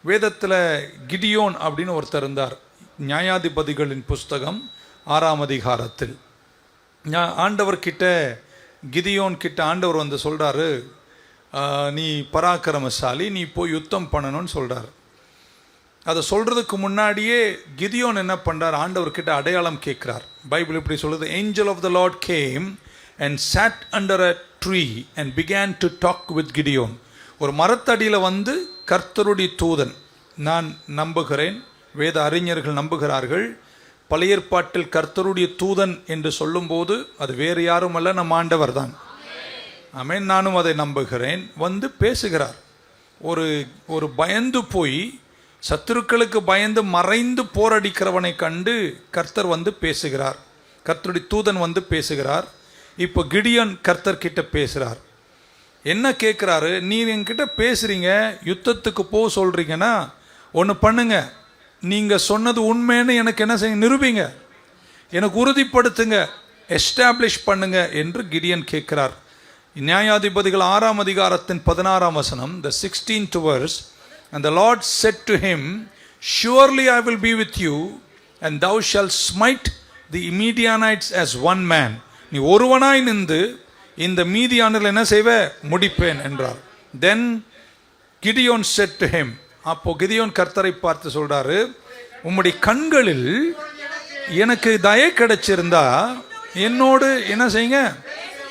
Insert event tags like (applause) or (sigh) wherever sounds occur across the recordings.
வேதத்தில் கிடியோன் அப்படின்னு ஒருத்தர் இருந்தார். நியாயாதிபதிகளின் புஸ்தகம் ஆறாம் அதிகாரத்தில். ஞா- ஆண்டவர்கிட்ட கிதியோன் கிட்ட ஆண்டவர் வந்து சொல்கிறாரு நீ பராக்கிரமசாலி நீ போய் யுத்தம் பண்ணணும்னு சொல்கிறார் அதை சொல்கிறதுக்கு முன்னாடியே கிதியோன் என்ன பண்ணுறார் ஆண்டவர்கிட்ட அடையாளம் கேட்குறார். பைபிள் இப்படி சொல்லுது angel of the lord came and sat under a tree and began to talk with Gideon ஒரு மரத்தடியில் வந்து கர்த்தருடைய தூதன் நான் நம்புகிறேன். வேத அறிஞர்கள் நம்புகிறார்கள். பழைய ஏற்பாட்டில் கர்த்தருடைய தூதன் என்று சொல்லும்போது அது வேறு யாரும் அல்ல நம் ஆண்டவர் தான் ஆமென். நானும் அதை நம்புகிறேன். வந்து பேசுகிறார். ஒரு ஒரு பயந்து போய் சத்துருக்களுக்கு பயந்து மறைந்து போரடிக்கிறவனை கண்டு கர்த்தர் வந்து பேசுகிறார். கர்த்தருடைய தூதன் வந்து பேசுகிறார். இப்போ கிடியன் கர்த்தர் கிட்ட பேசுகிறார். என்ன கேட்குறாரு நீ என்கிட்ட பேசுகிறீங்க யுத்தத்துக்கு போ சொல்கிறீங்கன்னா ஒன்று பண்ணுங்க. நீங்கள் சொன்னது உண்மைன்னு எனக்கு என்ன செய்ய நிரூபிங்க. எனக்கு உறுதிப்படுத்துங்க. எஸ்டாப்ளிஷ் பண்ணுங்க என்று கிடியன் கேட்கிறார் நியாயாதிபதிகள் ஆறாம் அதிகாரத்தின் பதினாறாம் வசனம் the sixteenth verse and the lord said to him surely I will be with you and thou shalt smite the Midianites as one man நீ ஒருவனாய் நின்று இந்த மீதியானதில் என்ன செய்வ? முடிப்பேன் என்றார். தென் கிடியோன் செட் ஹெம் அப்போ கிதியோன் கர்த்தரை பார்த்து சொல்றாரு உம்முடைய கண்களில் எனக்கு தய கிடைச்சிருந்தா என்னோடு என்ன செய்யுங்க?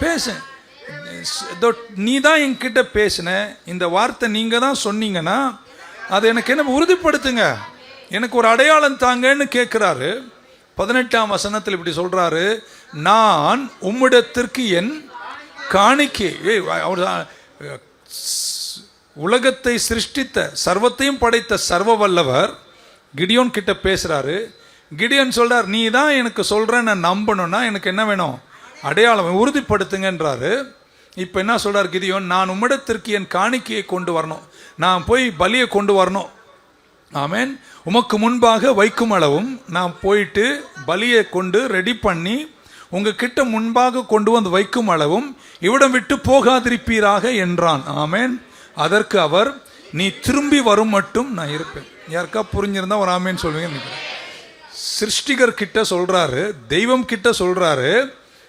பேசு. இதோ நீ தான் என்கிட்ட பேசின. இந்த வார்த்தை நீங்கள் தான் சொன்னீங்கன்னா அது எனக்கு என்ன உறுதிப்படுத்துங்க. எனக்கு ஒரு அடையாளம் தாங்கன்னு கேட்குறாரு. பதினெட்டாம் வசனத்தில் இப்படி சொல்றாரு நான் உம்மிடத்திற்கு என் காணிக்கை. ஏய், அவர் உலகத்தை சிருஷ்டித்த சர்வத்தையும் படைத்த சர்வ வல்லவர் கிடியோன் கிட்ட பேசுகிறாரு கிடியோன் சொல்கிறார் நீ தான் எனக்கு சொல்கிறேன்னு நான் நம்பணும்னா எனக்கு என்ன வேணும்? அடையாளம் உறுதிப்படுத்துங்கன்றாரு. இப்போ என்ன சொல்கிறார் கிடியோன்? நான் உம்மிடத்திற்கு என் காணிக்கையை கொண்டு வரணும். நான் போய் பலியை கொண்டு வரணும். ஆமேன். உமக்கு முன்பாக வைக்கும் அளவும் நான் போயிட்டு பலியை கொண்டு ரெடி பண்ணி உங்ககிட்ட முன்பாக கொண்டு வந்து வைக்கும் அளவும் இவிடம் விட்டு போகாதிருப்பீராக என்றான். ஆமேன். அதற்கு அவர் நீ திரும்பி வரும் மட்டும் நான் இருப்பேன். யாருக்கா புரிஞ்சிருந்தா ஒரு ஆமேன்னு சொல்லுவீங்க நினைக்கிறேன். சிருஷ்டிகர் கிட்ட சொல்கிறாரு தெய்வம் கிட்ட சொல்கிறாரு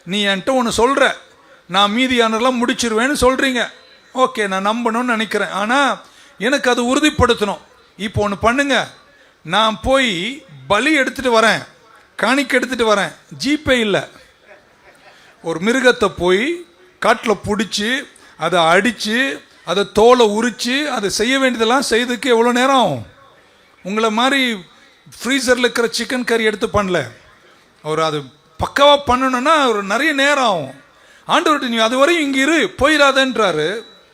நீ என்கிட்ட ஒன்று சொல்கிற நான் மீதியானதெல்லாம் முடிச்சிருவேன்னு சொல்கிறீங்க ஓகே நான் நம்பணும்னு நினைக்கிறேன். ஆனால் எனக்கு அது உறுதிப்படுத்தணும். இப்போ ஒன்று பண்ணுங்க. நான் போய் பலி எடுத்துகிட்டு வரேன். காணிக்க எடுத்துகிட்டு வரேன். ஜிபே இல்லை. ஒரு மிருகத்தை போய் காட்டில் பிடிச்சி அதை அடித்து அதை தோலை உரித்து அதை செய்ய வேண்டியதெல்லாம் செய்யறதுக்கு எவ்வளோ நேரம்? ஆகும் உங்களை மாதிரி ஃப்ரீசரில் இருக்கிற சிக்கன் கறி எடுத்து பண்ணல. அவர் அது பக்காவாக பண்ணணும்னா ஒரு நிறைய நேரம். ஆகும் ஆண்டவர்கிட்ட நீ அது வரையும் இங்கே இரு போயிடாதன்றாரு.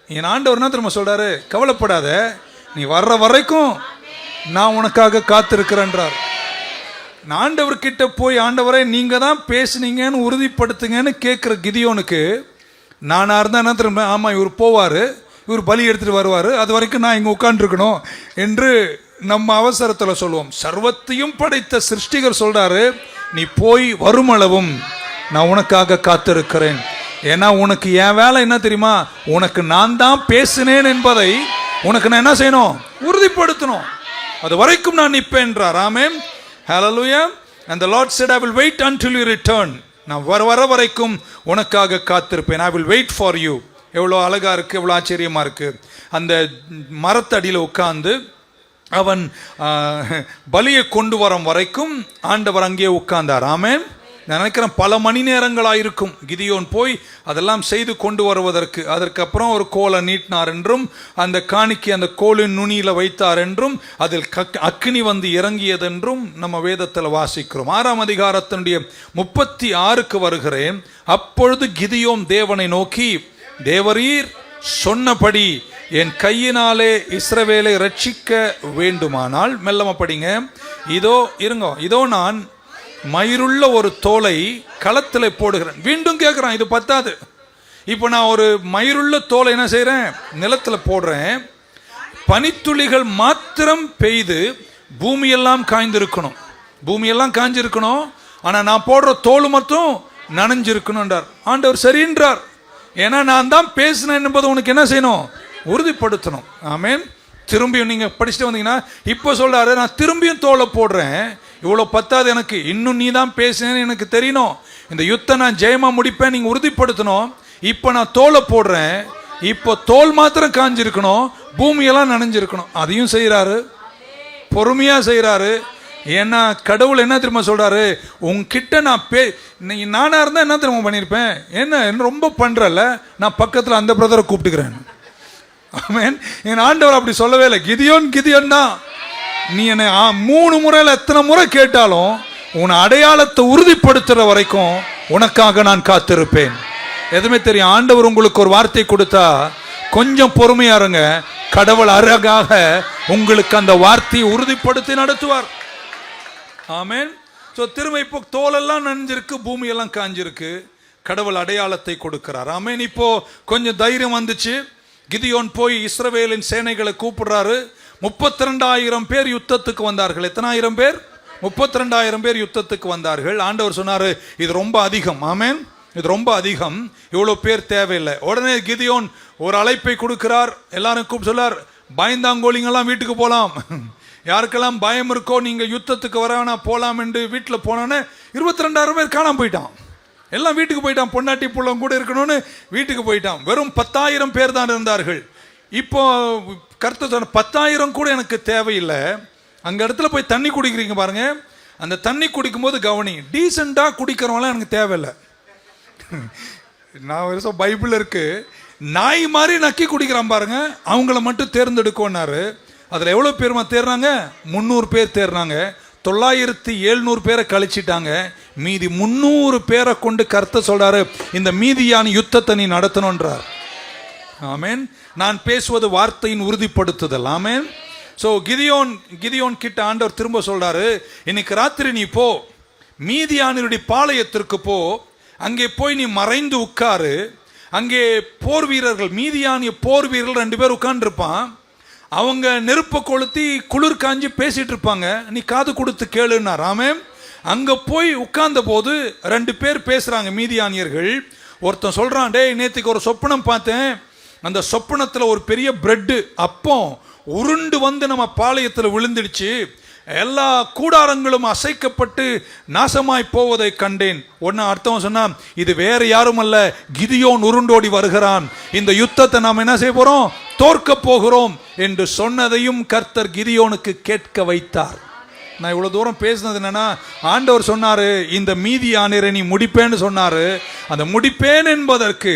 என் ஆண்டவர்னா திரும்ப சொல்கிறாரு கவலைப்படாத நீ வர்ற வரைக்கும் நான் உனக்காக காத்திருக்கிறேன்றார். ஆண்டவர்கிட்ட போய் ஆண்டவரை நீங்கள் தான் பேசுனீங்கன்னு உறுதிப்படுத்துங்கன்னு கேட்குற கிதியோனுக்கு நானாக இருந்தால் என்ன திரும்ப ஆமாம் இவர் போவார். இவர் பலி எடுத்துகிட்டு வருவார். அது வரைக்கும் நான் இங்கே உட்காந்துருக்கணும் என்று நம்ம அவசரத்தில் சொல்லுவோம். சர்வத்தையும் படைத்த சிருஷ்டிகர் சொல்கிறாரு நீ போய் வருமளவும் நான் உனக்காக காத்திருக்கிறேன். ஏன்னா உனக்கு என் வேலை என்ன தெரியுமா? உனக்கு நான் தான் பேசினேன் என்பதை உனக்கு நான் என்ன செய்யணும்? உறுதிப்படுத்தணும். அது வரைக்கும் நான் நிற்பேன்றார் ஆமேன். ஹalleluya and the lord said i wait wait until you return நான் வர வர வரைக்கும் உனக்காக காத்திருப்பேன். I will wait for you எவ்வளோ அழகாக இருக்குது எவ்வளோ ஆச்சரியமாக இருக்குது அந்த மரத்தடியில் உட்காந்து அவன் பலியை கொண்டு வரும் வரைக்கும் ஆண்டவர் அங்கே உட்கார்ந்தார். ஆமேன். நான் நினைக்கிறேன் பல மணி நேரங்களாக இருக்கும் கிதியோன் போய் அதெல்லாம் செய்து கொண்டு வருவதற்கு. அதற்கப்புறம் ஒரு கோலை நீட்டினார் என்றும் அந்த காணிக்கு அந்த கோலின் நுனியில் வைத்தார் என்றும் அதில் கக் அக்னி வந்து இறங்கியதென்றும் நம்ம வேதத்தில் வாசிக்கிறோம். ஆறாம் அதிகாரத்தினுடைய முப்பத்தி ஆறுக்கு வருகிறேன். அப்பொழுது கிதியோம் தேவனை நோக்கி தேவரீர் சொன்னபடி என் கையினாலே இஸ்ரவேலை ரட்சிக்க வேண்டுமானால் மெல்லமப்படிங்க இதோ இருங்க இதோ நான் மயிருள்ள ஒரு தோலை களத்தில் போடுகிறேன். மீண்டும் கேட்குறான் இது பத்தாது. இப்போ நான் ஒரு மயிருள்ள தோலை என்ன செய்கிறேன் நிலத்தில் போடுறேன். பனித்துளிகள் மாத்திரம் பெய்து பூமியெல்லாம் காய்ந்திருக்கணும். பூமியெல்லாம் காய்ஞ்சிருக்கணும் ஆனால் நான் போடுற தோல் மட்டும் நனைஞ்சிருக்கணும்ன்றார். ஆண்டவர் சரின்றார் ஏன்னா நான் தான் பேசினேன் என்பது உனக்கு என்ன செய்யணும்? உறுதிப்படுத்தணும். ஆமேன். திரும்பியும் நீங்கள் படிச்சுட்டு வந்தீங்கன்னா இப்போ சொல்கிறாரு நான் திரும்பியும் தோலை போடுறேன். இவ்வளோ பத்தாது எனக்கு. இன்னும் நீ தான் பேசுனேன்னு எனக்கு தெரியணும். இந்த யுத்தம் நான் ஜெயமாக முடிப்பேன் நீங்கள் உறுதிப்படுத்தணும். இப்போ நான் தோலை போடுறேன். இப்போ தோல் மாத்திரம் காஞ்சிருக்கணும். பூமியெல்லாம் நனைஞ்சிருக்கணும். அதையும் செய்கிறாரு பொறுமையாக செய்கிறாரு ஏன்னா கடவுள் என்ன திரும்ப சொல்கிறாரு உங்ககிட்ட நான் பே நீ நானாக இருந்தால் என்ன திரும்ப பண்ணியிருப்பேன் என்ன என்ன ரொம்ப பண்ணுறல்ல நான் பக்கத்தில் அந்த பிரதரை கூப்பிட்டுக்கிறேன். ஆமேன். என் ஆண்டவர் அப்படி சொல்லவே இல்லை. கிதியோன் கிதியோன் தான். நீ என்னை மூணு முறையில் எத்தனை முறை கேட்டாலும் உன் அடையாளத்தை உறுதிப்படுத்துகிற வரைக்கும் உனக்காக நான் காத்திருப்பேன். எதுவுமே தெரியும் ஆண்டவர் உங்களுக்கு ஒரு வார்த்தை கொடுத்தா கொஞ்சம் பொறுமையா இருங்க. கடவுள் அழகாக உங்களுக்கு அந்த வார்த்தையை உறுதிப்படுத்தி நடத்துவார். ஆமேன். ஸோ திரும்ப இப்போ தோலெல்லாம் நனைஞ்சிருக்கு பூமியெல்லாம் காஞ்சிருக்கு. கடவுள் அடையாளத்தை கொடுக்கிறார். ஆமேன். இப்போ கொஞ்சம் தைரியம் வந்துச்சு. கிதியோன் போய் இஸ்ரவேலின் சேனைகளை கூப்பிடுறாரு. முப்பத்தி ரெண்டாயிரம் பேர் யுத்தத்துக்கு வந்தார்கள். எத்தனாயிரம் பேர்? முப்பத்தி ரெண்டாயிரம் பேர் யுத்தத்துக்கு வந்தார்கள். ஆண்டவர் சொன்னாரு இது ரொம்ப அதிகம். ஆமேன். இது ரொம்ப அதிகம். இவ்வளோ பேர் தேவையில்லை. உடனே கிதியோன் ஒரு அழைப்பை கொடுக்கிறார். எல்லாரும் கூப்பிட்டு சொல்லார் பயந்தாங்கோலிங்கெல்லாம் வீட்டுக்கு போகலாம் (laughs) யாருக்கெல்லாம் பயம் இருக்கோ நீங்கள் யுத்தத்துக்கு வரவேணா போகலாம் என்று வீட்டில் போனோன்னே இருபத்தி ரெண்டாயிரம் பேர் காணாம போயிட்டான். எல்லாம் வீட்டுக்கு போயிட்டான். பொண்டாட்டி புள்ளம் கூட இருக்கணும்னு வீட்டுக்கு போயிட்டான். வெறும் பத்தாயிரம் பேர் தான் இருந்தார்கள். இப்போ கருத்து சொன்ன பத்தாயிரம் கூட எனக்கு தேவையில்லை. அங்கே இடத்துல போய் தண்ணி குடிக்கிறீங்க பாருங்க. அந்த தண்ணி குடிக்கும்போது கவனி. டீசெண்டாக குடிக்கிறவங்களாம் எனக்கு தேவையில்லை. நான் வருஷம் பைபிள் இருக்கு. நாய் மாதிரி நக்கி குடிக்கிறான் பாருங்க. அவங்கள மட்டும் தேர்ந்தெடுக்கோன்னாரு. அதில் எவ்வளோ பேருமா தேர்றாங்க? முந்நூறு பேர் தேர்றாங்க. தொள்ளாயிரத்தி எழுநூறு பேரை கழிச்சிட்டாங்க. மீதி முந்நூறு பேரை கொண்டு கருத்தை சொல்கிறாரு இந்த மீதியான யுத்தத்தை நீ நடத்தணுன்றார் ஆமேன். நான் பேசுவது வார்த்தையின் உறுதிப்படுத்துதல். ஆமென் ஸோ கிதியோன் கிதியோன் கிட்ட ஆண்டவர் திரும்ப சொல்றாரு இன்னைக்கு ராத்திரி நீ போ. மீதியானருடைய பாளையத்திற்கு போ. அங்கே போய் நீ மறைந்து உட்காரு. அங்கே போர் வீரர்கள் மீதியானிய போர் வீரர்கள் ரெண்டு பேர் உட்காந்துருப்பான் அவங்க நெருப்பை கொளுத்தி குளிர் காஞ்சி பேசிட்டு இருப்பாங்க. நீ காது கொடுத்து கேளுன்னா ராமே அங்கே போய் உட்கார்ந்த போது ரெண்டு பேர் பேசுகிறாங்க மீதியானியர்கள். ஒருத்தன் சொல்கிறான் டேய் நேற்றுக்கு ஒரு சொப்பனம் பார்த்தேன். அந்த சொப்பனத்தில் ஒரு பெரிய பிரெட்டு அப்போ உருண்டு வந்து நம்ம பாளையத்தில் விழுந்துடுச்சு. எல்லா கூடாரங்களும் அசைக்கப்பட்டு நாசமாய் போவதை கண்டேன். ஒன்னு அர்த்தம் சொன்னா இது வேற யாரும் அல்ல கிதியோன் உருண்டோடி வருகிறான். இந்த யுத்தத்தை நாம் என்ன செய்ய போறோம்? தோற்க போகிறோம் என்று சொன்னதையும் கர்த்தர் கிதியோனுக்கு கேட்க வைத்தார். நான் இவ்வளோ தூரம் பேசினது என்னென்னா ஆண்டவர் சொன்னார் இந்த மீதி ஆணிரை நீ முடிப்பேன்னு சொன்னார். அந்த முடிப்பேன் என்பதற்கு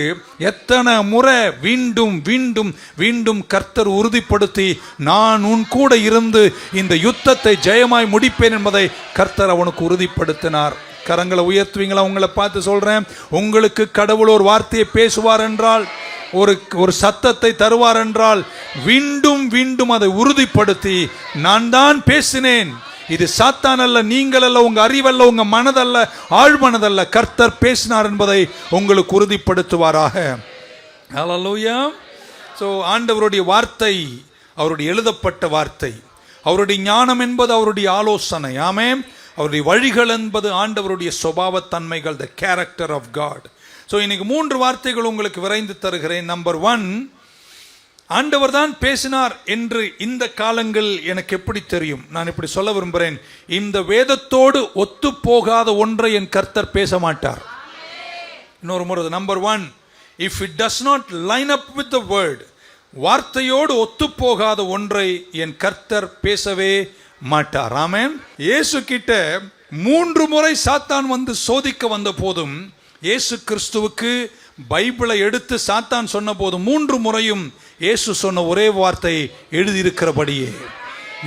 எத்தனை முறை மீண்டும் மீண்டும் மீண்டும் கர்த்தர் உறுதிப்படுத்தி நான் உன் கூட இருந்து இந்த யுத்தத்தை ஜெயமாய் முடிப்பேன் என்பதை கர்த்தர் அவனுக்கு உறுதிப்படுத்தினார். கரங்களை உயர்த்துவீங்களா? உங்களை பார்த்து சொல்கிறேன் உங்களுக்கு கடவுள் ஒரு வார்த்தையை பேசுவார் என்றால் ஒரு ஒரு சத்தத்தை தருவார் என்றால் வீண்டும் வீண்டும் அதை உறுதிப்படுத்தி நான் தான் பேசினேன். இது சாத்தான் அல்ல நீங்கள் அல்ல உங்க அறிவல்ல உங்க மனதல்ல ஆழ்மனதல்ல. கர்த்தர் பேசினார் என்பதை உங்களுக்கு உறுதிப்படுத்துவாராக. ஸோ ஆண்டவருடைய வார்த்தை அவருடைய எழுதப்பட்ட வார்த்தை அவருடைய ஞானம் என்பது அவருடைய ஆலோசனை. ஆமே அவருடைய வழிகள் என்பது ஆண்டவருடைய சுபாவத்தன்மைகள் the character of God so இன்னைக்கு மூன்று வார்த்தைகள் உங்களுக்கு விரைந்து தருகிறேன். நம்பர் ஒன் ஆண்டவர் தான் பேசினார் என்று இந்த காலங்கள் எனக்கு எப்படி தெரியும்? நான் இப்படி சொல்ல விரும்புகிறேன். இந்த வேதத்தோடு ஒத்து போகாத ஒன்றை என் கர்த்தர் பேச மாட்டார் இன்னொரு முறை number one if it does not line up with the word வார்த்தையோடு ஒத்து போகாத ஒன்றை என் கர்த்தர் பேசவே மாட்டார். ஆமேன் இயேசு கிட்ட மூன்று முறை சாத்தான் வந்து சோதிக்க வந்த போதும் இயேசு கிறிஸ்துவுக்கு பைபிளை எடுத்து சாத்தான் சொன்ன போது மூன்று முறையும் இயேசு சொன்ன ஒரே வார்த்தை எழுதியிருக்கிறபடியே.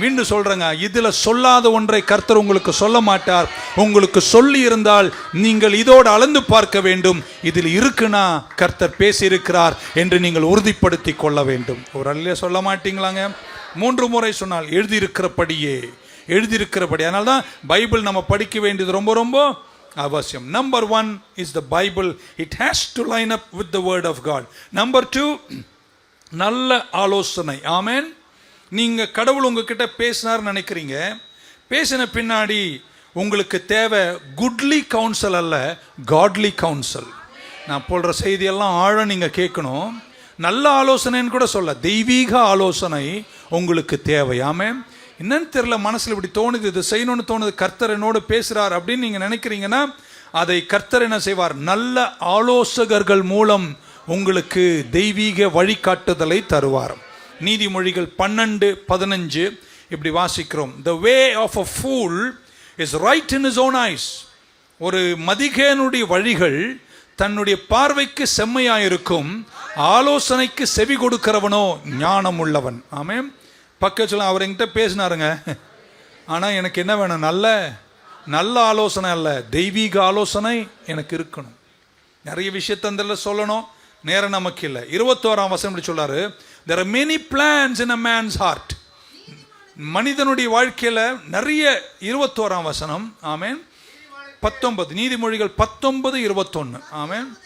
மீண்டும் சொல்றேங்க இதுல சொல்லாத ஒன்றை கர்த்தர் உங்களுக்கு சொல்ல மாட்டார். உங்களுக்கு சொல்லி இருந்தால் நீங்கள் இதோடு அளந்து பார்க்க வேண்டும். இதில் இருக்குன்னா கர்த்தர் பேசியிருக்கிறார் என்று நீங்கள் உறுதிப்படுத்தி கொள்ள வேண்டும். ஒரு அல்லையே சொல்ல மாட்டீங்களாங்க? மூன்று முறை சொன்னால் எழுதியிருக்கிறபடியே எழுதியிருக்கிறபடி. அதனால தான் பைபிள் நம்ம படிக்க வேண்டியது ரொம்ப ரொம்ப அவசியம். Number one is the Bible it has to line up with the word of God number two நல்ல ஆலோசனை. ஆமேன். நீங்கள் கடவுள் உங்ககிட்ட பேசினார்னு நினைக்கிறீங்க. பேசின பின்னாடி உங்களுக்கு தேவை குட்லி கவுன்சில் அல்ல காட்லி கவுன்சில் நான் போடுற செய்தியெல்லாம் ஆழ நீங்கள் கேட்கணும். நல்ல ஆலோசனைன்னு கூட சொல்ல தெய்வீக ஆலோசனை உங்களுக்கு தேவை. என்னன்னு தெரியல மனசில் இப்படி தோணுது இது செய்யணும்னு தோணுது கர்த்தர் என்னோடு பேசுகிறார் அப்படின்னு நீங்கள் நினைக்கிறீங்கன்னா அதை கர்த்தர் என்ன செய்வார்? நல்ல ஆலோசகர்கள் மூலம் உங்களுக்கு தெய்வீக வழிகாட்டுதலை தருவார். நீதிமொழிகள் பன்னெண்டு பதினஞ்சு. இப்படி வாசிக்கிறோம். The way of a fool is right in is own eyes ஒரு மதிகேனுடைய வழிகள் தன்னுடைய பார்வைக்கு செம்மையாயிருக்கும். ஆலோசனைக்கு செவி கொடுக்கிறவனோ ஞானம் உள்ளவன் ஆமே பக்க சொல்ல அவர் என்கிட்ட பேசினாருங்க. ஆனால் எனக்கு என்ன வேணும்? நல்ல நல்ல ஆலோசனை அல்ல. தெய்வீக ஆலோசனை எனக்கு இருக்கணும். நிறைய விஷயத்தந்தில் சொல்லணும். நேரம் நமக்கு இல்லை இருபத்தோராம் வசனம் இப்படி சொல்லாரு. There are many plans in a man's heart மனிதனுடைய வாழ்க்கையில் நிறைய இருபத்தோராம் வசனம். ஆமேன். பத்தொன்பது. நீதிமொழிகள் பத்தொன்பது இருபத்தொன்று ஆமென்.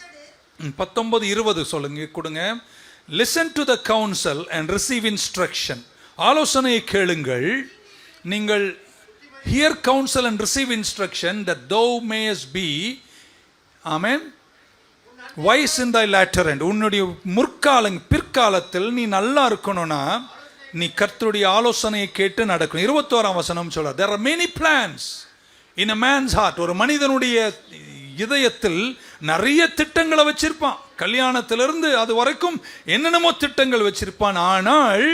பத்தொன்பது இருபது சொல்லுங்க கொடுங்க. Listen to the counsel and receive instruction ஆலோசனையை கேளுங்கள். நீங்கள் hear counsel and receive instruction that thou mayest be amen. Wise in thy latter and உன்னுடைய முற்காலங் பிற்காலத்தில் நீ நல்லா இருக்கணும்னா நீ கர்த்தருடைய ஆலோசனையை கேட்டு நடக்கணும். இருபத்தோராம் வசனம் சொல்ல there are many plans in a man's heart ஒரு மனிதனுடைய இதயத்தில் நிறைய திட்டங்களை வச்சிருப்பான். கல்யாணத்திலிருந்து அது வரைக்கும் என்னென்னமோ திட்டங்கள் வச்சிருப்பான். ஆனால்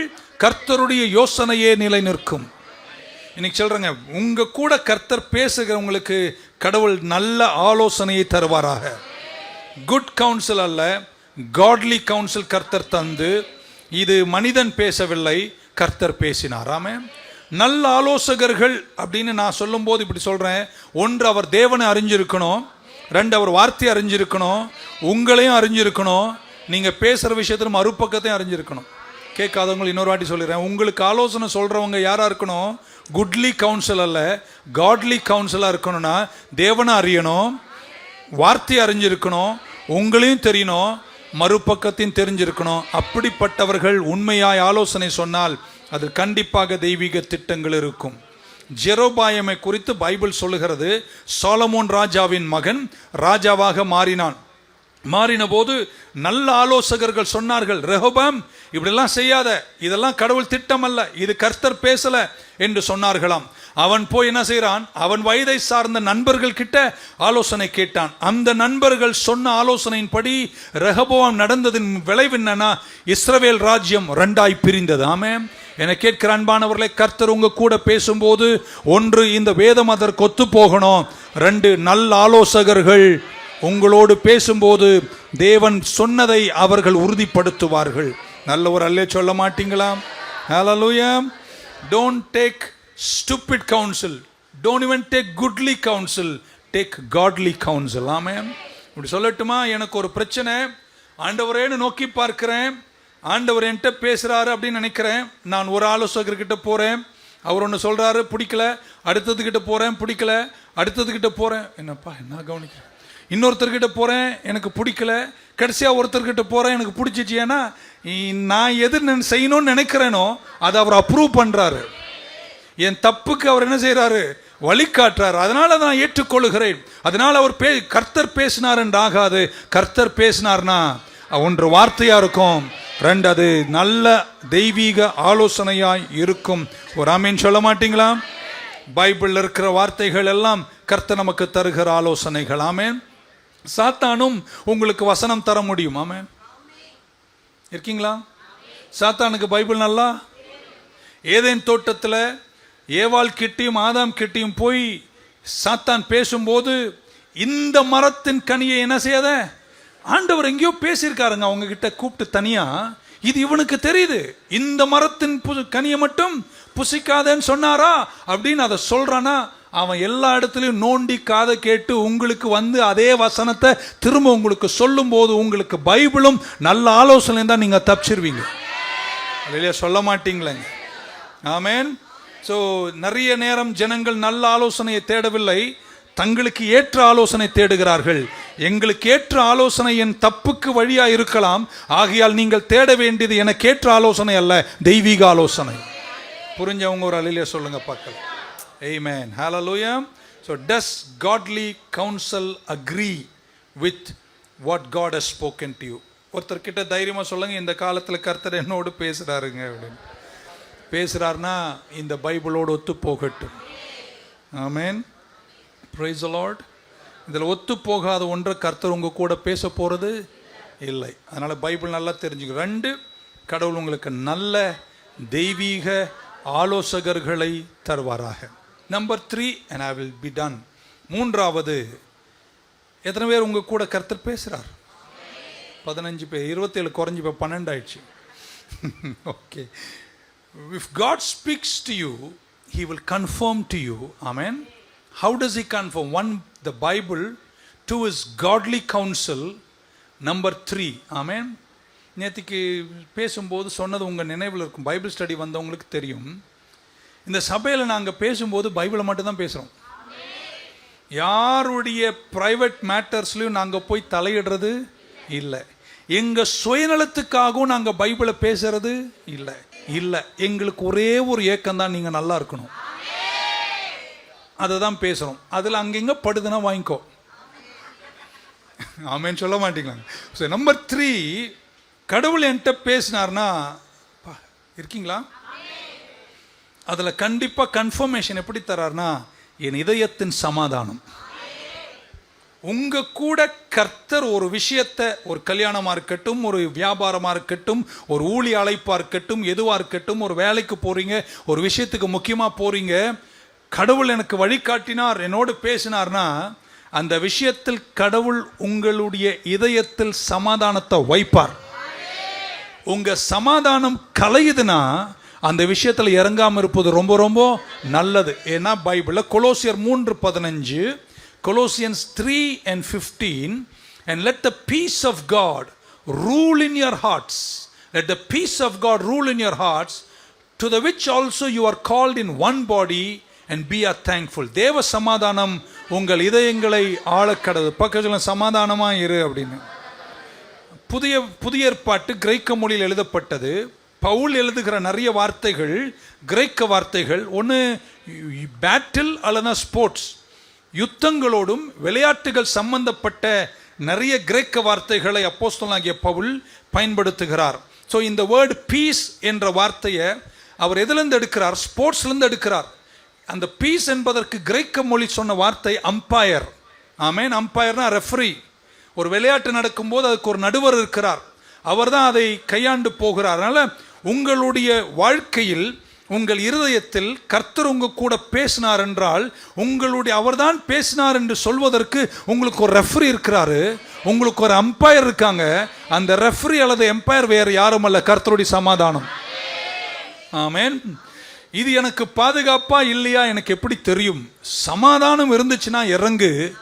கர்த்தருடைய யோசனையே நிலை நிற்கும் இன்னைக்கு சொல்றேங்க உங்க கூட கர்த்தர் பேசுகிறவங்களுக்கு கடவுள் நல்ல ஆலோசனையை தருவாராக. குட் கவுன்சில் அல்ல. காட்லி கவுன்சில் கர்த்தர் தந்து இது மனிதன் பேசவில்லை கர்த்தர் பேசினார். ஆமே நல்ல ஆலோசகர்கள் அப்படின்னு நான் சொல்லும்போது இப்படி சொல்கிறேன் ஒன்று அவர் தேவனை அறிஞ்சிருக்கணும் ரெண்டு அவர் வார்த்தை அறிஞ்சிருக்கணும் உங்களையும் அறிஞ்சிருக்கணும் நீங்கள் பேசுகிற விஷயத்தில் மறுபக்கத்தையும் அறிஞ்சிருக்கணும். கேட்காதவங்க இன்னொரு வாட்டி சொல்லிடுறேன். உங்களுக்கு ஆலோசனை சொல்கிறவங்க யாராக இருக்கணும்? குட்லி கவுன்சில் அல்ல. காட்லி கவுன்சிலாக இருக்கணும்னா தேவனை அறியணும் வார்த்தை அறிஞ்சிருக்கணும் உங்களையும் தெரியணும் மறுபக்கத்தையும் தெரிஞ்சிருக்கணும். அப்படிப்பட்டவர்கள் உண்மையாய் ஆலோசனை சொன்னால் அது கண்டிப்பாக தெய்வீக திட்டங்கள் இருக்கும். ஜெரோபாயமை குறித்து பைபிள் சொல்லுகிறது சாலமோன் ராஜாவின் மகன் ராஜாவாக மாறினான். மாறின போது நல்ல ஆலோசகர்கள் சொன்னார்கள் ரெஹோபாம் இப்படிலாம் செய்யாத இதெல்லாம் கடவுள் திட்டம் அல்ல இது கர்த்தர் பேசல என்று சொன்னார்களாம். அவன் போய் என்ன செய்கிறான் அவன் வயதை சார்ந்த நண்பர்கள் கிட்ட ஆலோசனை கேட்டான். அந்த நண்பர்கள் சொன்ன ஆலோசனையின்படி ரெஹபோவாம் நடந்ததின் விளைவு என்னன்னா இஸ்ரவேல் ராஜ்யம் ரெண்டாய் பிரிந்தது. ஆமே என கேட்கிற அன்பானவர்களை கர்த்தர் உங்க கூட பேசும்போது ஒன்று இந்த வேதம் அதற்கு ஒத்து போகணும். ரெண்டு நல்ல ஆலோசகர்கள் உங்களோடு பேசும்போது தேவன் சொன்னதை அவர்கள் உறுதிப்படுத்துவார்கள். நல்ல ஒரு அல்லே சொல்ல மாட்டீங்களா? லூயம் don't take stupid counsel don't even take goodly counsel take godly counsel ஆமென் இப்படி சொல்லட்டுமா? எனக்கு ஒரு பிரச்சனை. ஆண்டவரேன்னு நோக்கி பார்க்கிறேன். ஆண்டவர் என்கிட்ட பேசுகிறாரு அப்படின்னு நினைக்கிறேன். நான் ஒரு ஆலோசகர்கிட்ட போகிறேன் அவர் ஒன்று சொல்கிறாரு பிடிக்கல. அடுத்ததுக்கிட்ட போகிறேன் பிடிக்கல. அடுத்ததுக்கிட்ட போகிறேன் என்னப்பா என்ன கவனிக்கிறேன்? இன்னொருத்தர்கிட்ட போகிறேன் எனக்கு பிடிக்கல. கடைசியாக ஒருத்தர்கிட்ட போகிறேன் எனக்கு பிடிச்சிச்சு. ஏன்னா நான் எது செய்யணும்னு நினைக்கிறேனோ அதை அவர் அப்ரூவ் பண்ணுறாரு என் தப்புக்கு அவர் என்ன செய்கிறாரு வழிகாட்டுறாரு அதனால் நான் ஏற்றுக்கொள்கிறேன். அதனால் அவர் பே கர்த்தர் பேசினார் என்று ஆகாது. கர்த்தர் பேசினார்னா ஒன்று வார்த்தையாக இருக்கும். ரெண்டு அது நல்ல தெய்வீக ஆலோசனையாய் இருக்கும். ஒரு ஆமீன் சொல்ல மாட்டீங்களா? பைபிளில் இருக்கிற வார்த்தைகள் எல்லாம் கர்த்தர் நமக்கு தருகிற ஆலோசனைகள். ஆமேன். சாத்தானும் உங்களுக்கு வசனம் தர முடியும். ஆமேன். இருக்கீங்களா? சாத்தானுக்கு பைபிள் நல்லா? ஏதேன் தோட்டத்தில் ஏவாள் கிட்டியும் ஆதாம் கிட்டியும் போய் சாத்தான் பேசும்போது இந்த மரத்தின் கனியை என்ன செய்யாத? ஆண்டவர் எங்கேயோ பேசியிருக்காருங்க அவங்க கிட்ட கூப்பிட்டு தனியா. இது இவனுக்கு தெரியுது. இந்த மரத்தின் புது கனியை மட்டும் புசிக்காதேன்னு சொன்னாரா? அப்படின்னு அதை சொல்றானா அவன் எல்லா இடத்துலையும் நோண்டி காதை கேட்டு உங்களுக்கு வந்து அதே வசனத்தை திரும்ப உங்களுக்கு சொல்லும்போது உங்களுக்கு பைபிளும் நல்ல ஆலோசனை தான் நீங்க தப்பிச்சிருவீங்க. இல்லையா சொல்ல மாட்டீங்களேங்க. ஆமேன். ஸோ நிறைய நேரம் ஜனங்கள் நல்ல ஆலோசனையை தேடவில்லை. தங்களுக்கு ஏற்ற ஆலோசனை தேடுகிறார்கள். எங்களுக்கு ஏற்ற ஆலோசனை என் தப்புக்கு வழியா இருக்கலாம். ஆகையால் நீங்கள் தேட வேண்டியது எனக்கு ஏற்ற ஆலோசனை அல்ல தெய்வீக ஆலோசனை. புரிஞ்சவங்க ஒரு அலிலே சொல்லுங்க பார்க்கலாம். Amen. Hallelujah. So does godly counsel agree with what God has spoken to you ஒருத்தர் கிட்ட தைரியமாக சொல்லுங்க இந்த காலத்தில் கர்த்தர் என்னோடு பேசுகிறாருங்க அப்படின்னு. பேசுகிறாருன்னா இந்த பைபிளோடு ஒத்து போகட்டும் ஆமேன் ப்ரைஸ் லார்ட் இதில் ஒத்து போகாத ஒன்றை கர்த்தர் உங்கள் கூட பேச போகிறது இல்லை. அதனால் பைபிள் நல்லா தெரிஞ்சுக்க ரெண்டு கடவுள் உங்களுக்கு நல்ல தெய்வீக ஆலோசகர்களை தருவாராக. Number three and I will be done மூன்றாவது எத்தனை பேர் உங்கள் கூட கர்த்தர் பேசுகிறார் பதினஞ்சு பேர். இருபத்தேழு குறைஞ்சி இப்போ பன்னெண்டு ஆயிடுச்சு. (laughs) Okay if God speaks to you he will confirm to you amen how does he confirm one the Bible two is godly counsel number three ஆமேன் நேற்றுக்கு பேசும்போது சொன்னது உங்கள் நினைவில் இருக்கும். பைபிள் ஸ்டடி வந்தவங்களுக்கு தெரியும். இந்த சபையில் நாங்கள் பேசும்போது பைபிளை மட்டும்தான் பேசுகிறோம் யாருடைய ப்ரைவேட் மேட்டர்ஸ்லையும் நாங்கள் போய் தலையிடுறது? இல்லை. எங்கள் சுயநலத்துக்காகவும் நாங்கள் பைபிளை பேசுறது? இல்லை. இல்லை எங்களுக்கு ஒரே ஒரு ஏக்கம் தான் நீங்கள் நல்லா இருக்கணும். அதை தான் பேசுகிறோம் அதில் அங்கங்கே படுதுன்னா வாங்கிக்கோ. ஆமேன்னு சொல்ல மாட்டீங்களாங்க ஸோ நம்பர் த்ரீ கடவுள் என்கிட்ட பேசினார்னா இருக்கீங்களா? அதில் கண்டிப்பாக கன்ஃபர்மேஷன் எப்படி தரார்னா என் இதயத்தின் சமாதானம். உங்கள் கூட கர்த்தர் ஒரு விஷயத்தை ஒரு கல்யாணமாக இருக்கட்டும் ஒரு வியாபாரமாக இருக்கட்டும் ஒரு ஊழி அழைப்பாக இருக்கட்டும் எதுவாக இருக்கட்டும் ஒரு வேலைக்கு போகிறீங்க ஒரு விஷயத்துக்கு முக்கியமாக போகிறீங்க கடவுள் எனக்கு வழிகாட்டினார் என்னோடு பேசினார்னா அந்த விஷயத்தில் கடவுள் உங்களுடைய இதயத்தில் சமாதானத்தை வைப்பார். உங்கள் சமாதானம் கலையுதுன்னா அந்த விஷயத்தில் இறங்காமல் இருப்பது ரொம்ப ரொம்ப நல்லது. ஏன்னா பைபிளில் கொலோசியர் மூன்று பதினஞ்சு Colossians three and fifteen and let the peace of God rule in your hearts let the peace of God rule in your hearts to the which also you are called in one body and be are thankful தேவ சமாதானம் உங்கள் இதயங்களை ஆளக்கடது பக்கத்தில் சமாதானமாக இரு அப்படின்னு புதிய புதிய ஏற்பாட்டு கிரேக்க மொழியில் எழுதப்பட்டது. பவுல் எழுதுகிற நிறைய வார்த்தைகள் கிரேக்க வார்த்தைகள். ஒன்று பேட்டில் அல்லனா ஸ்போர்ட்ஸ் யுத்தங்களோடும் விளையாட்டுகள் சம்பந்தப்பட்ட நிறைய கிரேக்க வார்த்தைகளை அப்போஸ்தலாகிய பவுல் பயன்படுத்துகிறார். ஸோ இந்த வேர்டு பீஸ் என்ற வார்த்தையை அவர் எதுலேருந்து எடுக்கிறார்? ஸ்போர்ட்ஸ்லேருந்து எடுக்கிறார். அந்த பீஸ் என்பதற்கு கிரேக்க மொழி சொன்ன வார்த்தை அம்பையர் ஆமேன் அம்பையர்னா ரெஃப்ரி ஒரு விளையாட்டு நடக்கும்போது அதுக்கு ஒரு நடுவர் இருக்கிறார். அவர் தான் அதை கையாண்டு போகிறார். அதனால் உங்களுடைய வாழ்க்கையில் உங்கள் இருதயத்தில் கர்த்தர் உங்க கூட பேசினார் என்றால் உங்களுடைய அவர்தான் பேசினார் என்று சொல்வதற்கு உங்களுக்கு ஒரு ரெஃப்ரி இருக்கிறாரு. உங்களுக்கு ஒரு அம்பையர் இருக்காங்க. அந்த ரெஃப்ரி அல்லது எம்பையர் வேறு யாரும் அல்ல. கர்த்தருடைய சமாதானம். ஆமேன். இது எனக்கு பாதுகாப்பா இல்லையா எனக்கு எப்படி தெரியும்? சமாதானம் இருந்துச்சுன்னா இறங்கு.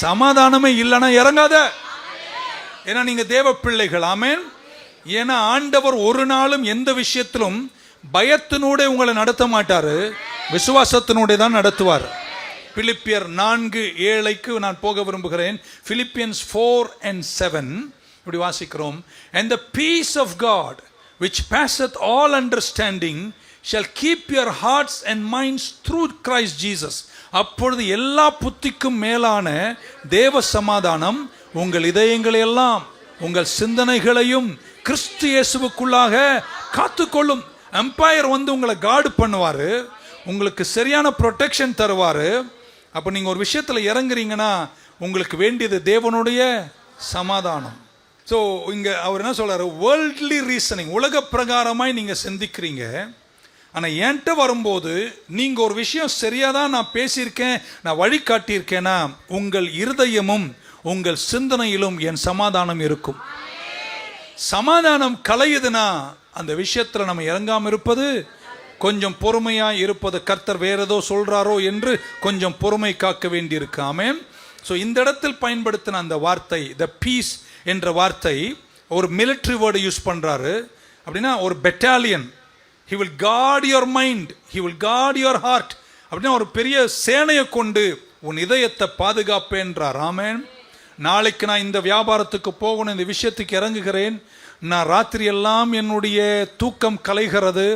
சமாதானமே இல்லைன்னா இறங்காத. ஏன்னா நீங்க தேவ பிள்ளைகள் ஆமேன். ஏன்னா ஆண்டவர் ஒரு நாளும் எந்த விஷயத்திலும் பயத்தினூட உங்களை நடத்த மாட்டார் விசுவாசத்தினூட தான் நடத்துவார். பிலிப்பியர் நான்கு ஏழைக்கு நான் போக விரும்புகிறேன். பிலிப்பியன்ஸ் ஃபோர் அண்ட் செவன் இப்படி வாசிக்கிறோம். And the peace of God which passeth all understanding shall keep your hearts and minds through Christ Jesus அப்பொழுது எல்லா புத்திக்கும் மேலான தேவ சமாதானம் உங்கள் இதயங்களையெல்லாம் உங்கள் சிந்தனைகளையும் கிறிஸ்து இயேசுவுக்குள்ளாக காத்துக்கொள்ளும். எம்பையர் வந்து உங்களை கார்டு பண்ணுவார் உங்களுக்கு சரியான ப்ரொடெக்ஷன் தருவார். அப்போ நீங்கள் ஒரு விஷயத்தில் இறங்குறீங்கன்னா உங்களுக்கு வேண்டியது தேவனுடைய சமாதானம். ஸோ இங்கே அவர் என்ன சொல்கிறார் வேர்ல்ட்லி ரீசனிங் உலக பிரகாரமாய் நீங்கள் சிந்திக்கிறீங்க. ஆனால் என்கிட்ட வரும்போது நீங்கள் ஒரு விஷயம் சரியாக தான் நான் பேசியிருக்கேன் நான் வழி காட்டியிருக்கேன்னா உங்கள் இருதயமும் உங்கள் சிந்தனையிலும் என் சமாதானம் இருக்கும். சமாதானம் கலையுதுன்னா அந்த விஷயத்தில் நம்ம இறங்காம இருப்பது கொஞ்சம் பொறுமையா இருப்பது கர்த்தர் வேற ஏதோ சொல்றாரோ என்று கொஞ்சம் பொறுமை காக்க வேண்டியிருக்கு. ஆமேன். ஸோ இந்த இடத்தில் பயன்படுத்தின அந்த வார்த்தை த பீஸ் என்ற வார்த்தை ஒரு மிலிட்ரி வேர்டு யூஸ் பண்றாரு. அப்படின்னா ஒரு battalion he will guard your mind he will guard your heart அப்படின்னா ஒரு பெரிய சேனையை கொண்டு உன் இதயத்தை பாதுகாப்பேன்றார். ஆமேன். நாளைக்கு நான் இந்த வியாபாரத்துக்கு போகணும் இந்த விஷயத்துக்கு இறங்குகிறேன். நான் ராத்திரியெல்லாம் என்னுடைய தூக்கம் கலைகிறது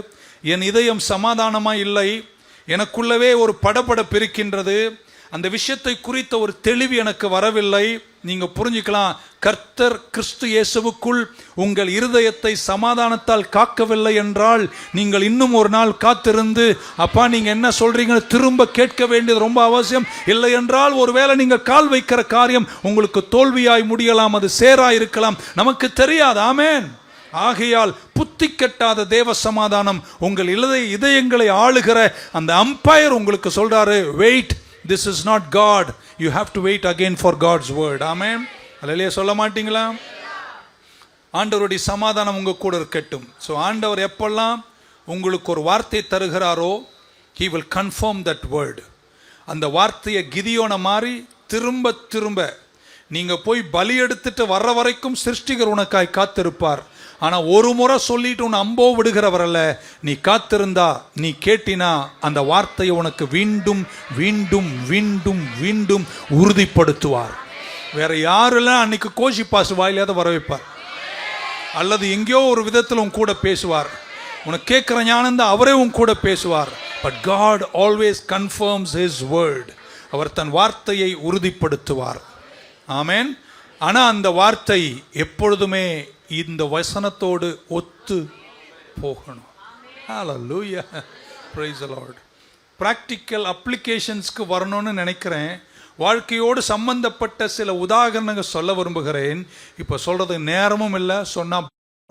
என் இதயம் சமாதானமாக இல்லை எனக்குள்ளவே ஒரு படபடப்பு இருக்கின்றது அந்த விஷயத்தை குறித்த ஒரு தெளிவு எனக்கு வரவில்லை. நீங்க புரிஞ்சுக்கலாம். கர்த்தர் கிறிஸ்து இயேசுவுக்குள் உங்கள் இருதயத்தை சமாதானத்தால் காக்கவில்லை என்றால் நீங்கள் இன்னும் ஒரு நாள் காத்திருந்து அப்பா நீங்க என்ன சொல்றீங்கன்னு திரும்ப கேட்க வேண்டியது ரொம்ப அவசியம். இல்லை என்றால் ஒருவேளை நீங்கள் கால் வைக்கிற காரியம் உங்களுக்கு தோல்வியாய் முடியலாம். அது சேராய் இருக்கலாம். நமக்கு தெரியாது. ஆமேன். ஆகையால் புத்தி கெட்டாத தேவ சமாதானம் உங்கள் இலதை இதயங்களை ஆளுகிற அந்த அம்பையர் உங்களுக்கு சொல்றாரு wait this is not God you have to wait again for God's word ஆமே அல்லையே சொல்ல மாட்டீங்களா? ஆண்டவருடைய சமாதானம் உங்க கூட இருக்கட்டும். ஸோ ஆண்டவர் எப்பெல்லாம் உங்களுக்கு ஒரு வார்த்தை தருகிறாரோ he will confirm that word அந்த வார்த்தையை கிதியோன மாதிரி திரும்ப திரும்ப நீங்க போய் பலி எடுத்துட்டு வர்ற வரைக்கும் சிருஷ்டிகர் உனக்காய் காத்திருப்பார். ஆனால் ஒரு முறை சொல்லிட்டு உன்னை அம்போ விடுகிறவரல்ல. நீ காத்திருந்தா நீ கேட்டினா அந்த வார்த்தையை உனக்கு மீண்டும் மீண்டும் மீண்டும் மீண்டும் உறுதிப்படுத்துவார். வேற யாரெல்லாம் அன்னைக்கு கோஷி பாசு வாயிலாத வர வைப்பார் அல்லது எங்கேயோ ஒரு விதத்தில் உன் கூட பேசுவார். உனக்கு கேட்குற ஞானம் தான் அவரே உன் கூட பேசுவார். But God always confirms his word அவர் தன் வார்த்தையை உறுதிப்படுத்துவார். ஆமேன். ஆனால் அந்த வார்த்தை எப்பொழுதுமே இந்த வசனத்தோடு ஒத்து போகணும். லூயா praise the ப்ராக்டிக்கல் அப்ளிகேஷன்ஸ்க்கு வரணும்னு நினைக்கிறேன். வாழ்க்கையோடு சம்பந்தப்பட்ட சில உதாரணங்கள் சொல்ல விரும்புகிறேன். இப்போ சொல்கிறதுக்கு நேரமும் இல்லை சொன்னா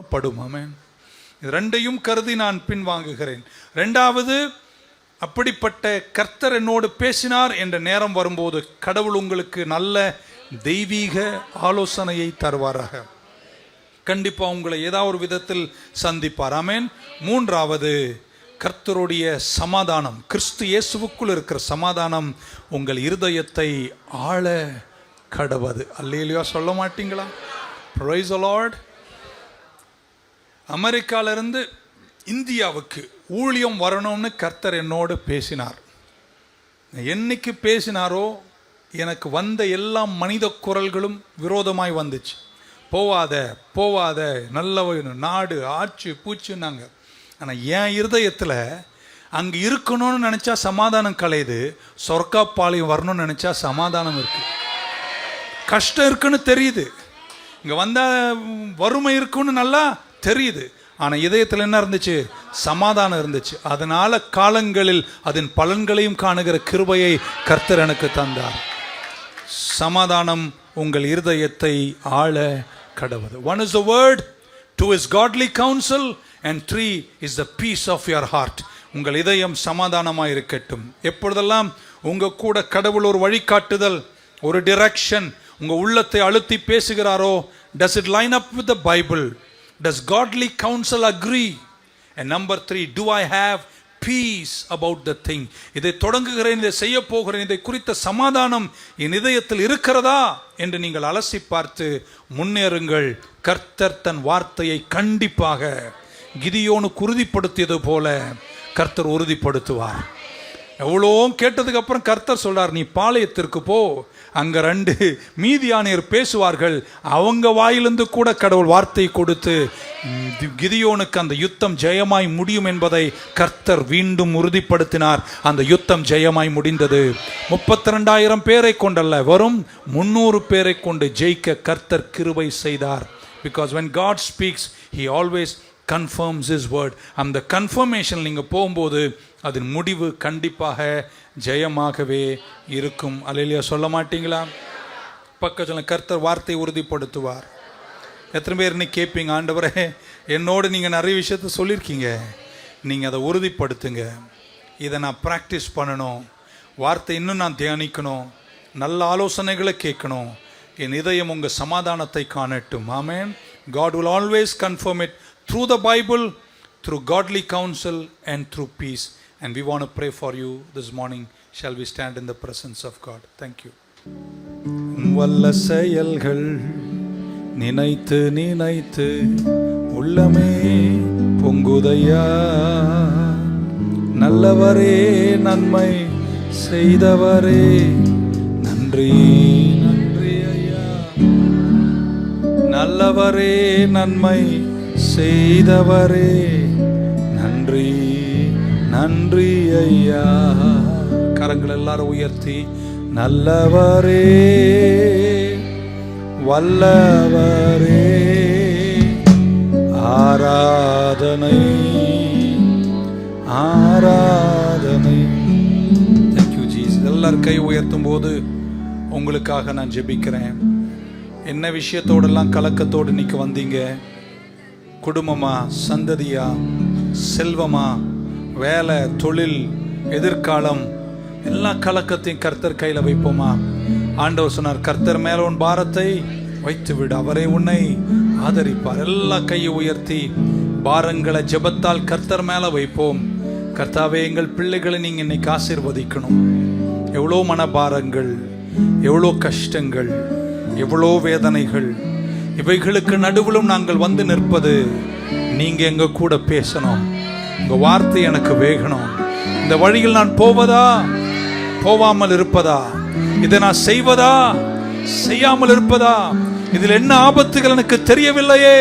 படும் இது ரெண்டையும் கருதி நான் பின்வாங்குகிறேன். ரெண்டாவது அப்படிப்பட்ட கர்த்தர் என்னோடு பேசினார் என்ற நேரம் வரும்போது கடவுள் உங்களுக்கு நல்ல தெய்வீக ஆலோசனையை தருவாராக. கண்டிப்பாக உங்களை ஏதாவது ஒரு விதத்தில் சந்திப்பார். ஆமென். மூன்றாவது கர்த்தருடைய சமாதானம். கிறிஸ்து இயேசுவுக்குள் இருக்கிற சமாதானம் உங்கள் இருதயத்தை ஆள கடவது. அல்லையிலையோ சொல்ல மாட்டீங்களா? ப்ரைஸ் அலார்ட் அமெரிக்காவிலிருந்து இந்தியாவுக்கு ஊழியம் வரணும்னு கர்த்தர் என்னோடு பேசினார். என்னைக்கு பேசினாரோ எனக்கு வந்த எல்லா மனித குரல்களும் விரோதமாய் வந்துச்சு. போவாத போவாத நல்ல நாடு ஆச்சு பூச்சுன்னாங்க. ஆனால் என் இருதயத்தில் அங்கே இருக்கணும்னு நினச்சா சமாதானம் கலையுது சொர்க்காப்பாளையம் வரணும்னு நினச்சா சமாதானம் இருக்குது கஷ்டம் இருக்குன்னு தெரியுது. இங்கே வந்தால் வறுமை இருக்குன்னு நல்லா தெரியுது. ஆனால் இதயத்தில் என்ன இருந்துச்சு? சமாதானம் இருந்துச்சு. அதனால் காலங்களில் அதன் பலன்களையும் காணுகிற கிருபையை கர்த்தர் எனக்கு தந்தார். சமாதானம் உங்கள் இருதயத்தை ஆள கடவுது one is the word two is godly counsel and three is the peace of your heart உங்கள் இதயம் சமாதானமாக இருக்கட்டும். எப்பொழுதெல்லாம் உங்க கூட கடவுள் ஒரு வழிகாட்டுதல் ஒரு டிரெக்ஷன் உங்க உள்ளத்தை அழுத்தி பேசுகிறாரோ does it line up with the Bible does godly counsel agree and number three do I have peace about the thing இதை தொடங்குகிறேன் இதை செய்ய போகிறேன் இதை குறித்த சமாதானம் என் இதயத்தில் இருக்கிறதா என்று நீங்கள் அலசி பார்த்து முன்னேறுங்கள். கர்த்தர் தன் வார்த்தையை கண்டிப்பாக கிதியோனுக்கு உறுதிப்படுத்தியது போல கர்த்தர் உறுதிப்படுத்துவார். எவ்வளோ கேட்டதுக்கு அப்புறம் கர்த்தர் சொல்றார் நீ பாளையத்திற்கு போ அங்க ரெண்டு மீதியானியர் பேசுவார்கள். அவங்க வாயிலிருந்து கூட கடவுள் வார்த்தை கொடுத்து கிதியோனுக்கு அந்த யுத்தம் ஜெயமாய் முடியும் என்பதை கர்த்தர் மீண்டும் உறுதிப்படுத்தினார். அந்த யுத்தம் ஜெயமாய் முடிந்தது. முப்பத்தி ரெண்டாயிரம் பேரை கொண்டல்ல வரும் முன்னூறு பேரை கொண்டு ஜெயிக்க கர்த்தர் கிருபை செய்தார். Because when God speaks he always confirms is word அந்த கன்ஃபர்மேஷன் நீங்கள் போகும்போது அதன் முடிவு கண்டிப்பாக ஜெயமாகவே இருக்கும். அலையிலையா சொல்ல மாட்டீங்களா? பக்கத்தில் கர்த்தர் வார்த்தை உறுதிப்படுத்துவார். எத்தனை பேர் இன்னைக்கு கேட்பீங்க ஆண்டவரே என்னோடு நீங்கள் நிறைய விஷயத்த சொல்லியிருக்கீங்க. நீங்கள் அதை உறுதிப்படுத்துங்க. இதை நான் ப்ராக்டிஸ் பண்ணணும். வார்த்தை இன்னும் நான் தியானிக்கணும். நல்ல ஆலோசனைகளை கேட்கணும். என் இதயம் உங்கள் சமாதானத்தை காணட்டும். ஆமேன் God will always confirm it through the Bible through godly counsel and through peace And we want to pray for you this morning. Shall we stand in the presence of God? Thank you. வல்ல செயல்கள் நினைத்து நினைத்து உள்ளமே பொங்குதையா நல்லவரே நன்மை செய்தவரே நன்றி நன்றி ஐயா நல்லவரே நன்மை செய்தவரே நன்றி ஐயா. கரங்கள் எல்லாரும் உயர்த்தி நல்லவரே வல்லவரே. ஆராதனை ஆராதனை. தேங்க்யூ ஜீஸ் எல்லாரும் கை உயர்த்தும் போது உங்களுக்காக நான் ஜெபிக்கிறேன். என்ன விஷயத்தோடெல்லாம் கலக்கத்தோடு இன்னைக்கு வந்தீங்க? குடும்பமா சந்ததியா செல்வமா வேலை தொழில் எதிர்காலம் எல்லா கலக்கத்தையும் கர்த்தர் கையில் வைப்போமா? ஆண்டவர் சொன்னார் கர்த்தர் மேல உன் பாரத்தை வைத்து விடு அவரே உன்னை ஆதரிப்பார். எல்லா கையை உயர்த்தி பாரங்களை ஜெபத்தால் கர்த்தர் மேல வைப்போம். கர்த்தாவே எங்கள் பிள்ளைகளை நீங்கள் இன்னைக்கு ஆசீர்வதிக்கணும். எவ்வளோ மனபாரங்கள் எவ்வளோ கஷ்டங்கள் எவ்வளோ வேதனைகள் இவைகளுக்கு நடுவிலும் நாங்கள் வந்து நிற்பது நீங்கள் எங்கள் கூட பேசணும். உங்க வார்த்தை எனக்கு வேகணும். இந்த வழியில் நான் போவதா? போவாமல் இருப்பதா? இதை நான் செய்வதா? செய்யாமல் இருப்பதா? இதில் என்ன ஆபத்துகள் எனக்கு தெரியவில்லையே.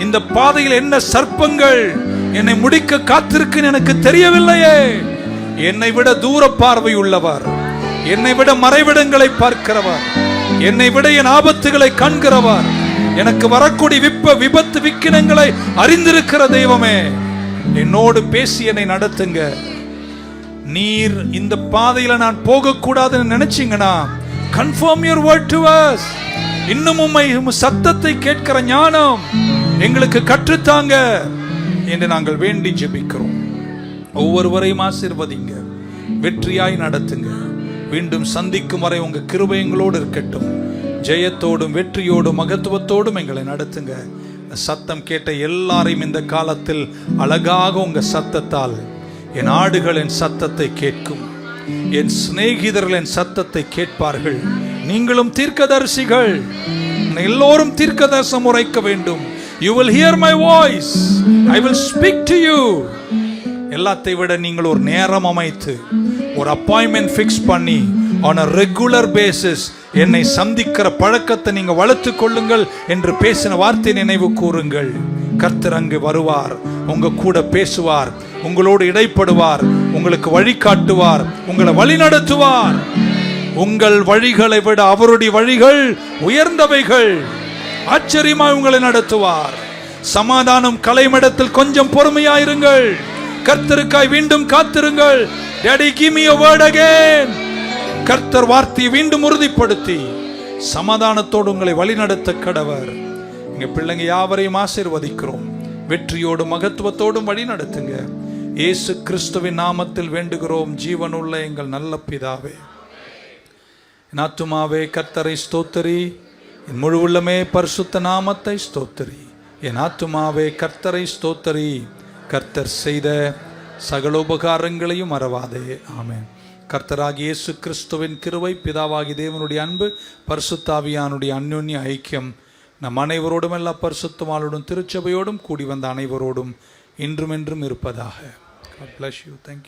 இந்த பாதையில் என்ன சர்ப்பங்கள் என்னை முடிக்க காத்திருக்குன்னு எனக்கு தெரியவில்லையே. என்னை விட தூர பார்வை உள்ளவர். என்னை விட மறைவிடங்களை பார்க்கிறவர். என்னை விட என் ஆபத்துகளை காண்கிறவர். எனக்கு வரக்கூடிய விப்ப விபத்து விக்கினங்களை அறிந்திருக்கிற தெய்வமே. என்னோடு பேசி என்னை நடத்துங்க. நீர் இந்த பாதையில நான் போகக்கூடாதுன்னு நினைச்சீங்கன்னா confirm your word to us இன்னும் உம்மை சத்தத்தை கேட்கிற ஞானம் எங்களுக்கு கற்றுத்தாங்க என்று நாங்கள் வேண்டி ஜெபிக்கிறோம். ஒவ்வொருவரையும் ஆசீர்வதிங்க. வெற்றியாய் நடத்துங்க. மீண்டும் சந்திக்கும் வரை உங்க கிருபயங்களோடு இருக்கட்டும். ஜெயத்தோடும் வெற்றியோடும் மகத்துவத்தோடும் எங்களை நடத்துங்க. சத்தம் கேட்ட எல்லாரையும் இந்த காலத்தில் அழகாக உங்கள் சத்தத்தால் என் ஆடுகள் என் சத்தத்தை கேட்கும். என் சிநேகிதர்கள் என் சத்தத்தை கேட்பார்கள். நீங்களும் தீர்க்கதரிசிகள். எல்லோரும் தீர்க்கதரிசம் உரைக்க வேண்டும். You will hear my voice I will speak to you எல்லாத்தை விட நீங்கள் ஒரு நேரம் அமைத்து ஒரு அப்பாயின்மெண்ட் ஃபிக்ஸ் பண்ணி ஆன் அ ரெகுலர் பேசிஸ் என்னை சந்திக்கிற பழக்கத்தை நீங்கள் வளர்த்து கொள்ளுங்கள் என்று பேசின வார்த்தை நினைவு கூறுங்கள். கர்த்தர் அங்கு வருவார் உங்க கூட பேசுவார் உங்களோடு இடைப்படுவார் உங்களுக்கு வழிகாட்டுவார் உங்களை வழி நடத்துவார். உங்கள் வழிகளை விட அவருடைய வழிகள் உயர்ந்தவைகள். ஆச்சரியமாய் உங்களை நடத்துவார். சமாதானம் கலைமிடத்தில் கொஞ்சம் பொறுமையாயிருங்கள். கர்த்தருக்காய் மீண்டும் காத்திருங்கள். Daddy give me a word again கர்த்தர் வார்த்தையை மீண்டும் உறுதிப்படுத்தி சமாதானத்தோடு உங்களை வழிநடத்த கடவர். எங்க பிள்ளைங்க யாவரையும் ஆசீர்வதிக்கிறோம். வெற்றியோடும் மகத்துவத்தோடும் வழி நடத்துங்க இயேசு கிறிஸ்துவின் நாமத்தில் வேண்டுகிறோம். ஜீவனுள்ள எங்கள் நல்ல பிதாவே. நாத்துமாவே கர்த்தரை ஸ்தோத்தரி. என் முழு உள்ளமே பரிசுத்த நாமத்தை ஸ்தோத்தரி. என் ஆத்துமாவே கர்த்தரை ஸ்தோத்தரி. கர்த்தர் செய்த சகல உபகாரங்களையும் மறவாதே. ஆமேன். கர்த்தராகிய இயேசு கிறிஸ்துவின் கிருவை பிதாவாகி தேவனுடைய அன்பு பரிசுத்தாவியானுடைய அந்யோன்ய ஐக்கியம் நம் அனைவரோடும் எல்லா பரிசுத்தமாளோடும் திருச்சபையோடும் கூடி வந்த அனைவரோடும் இன்றும் என்றும் இருப்பதாக God யூ you. Thank.